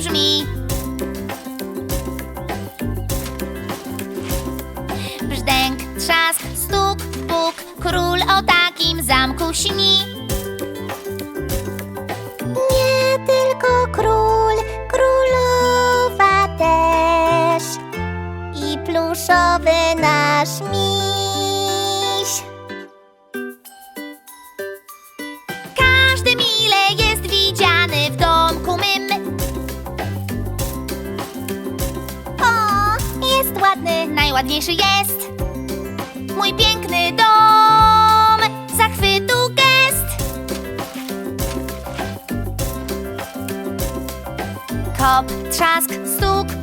brzmi. Brzdęk, trzask, stuk, puk, król o takim zamku śni. Nie tylko król, królowa też i pluszowy nasz miś. Ładny, najładniejszy jest. Mój piękny dom, zachwytu gest. Kop, trzask, stuk.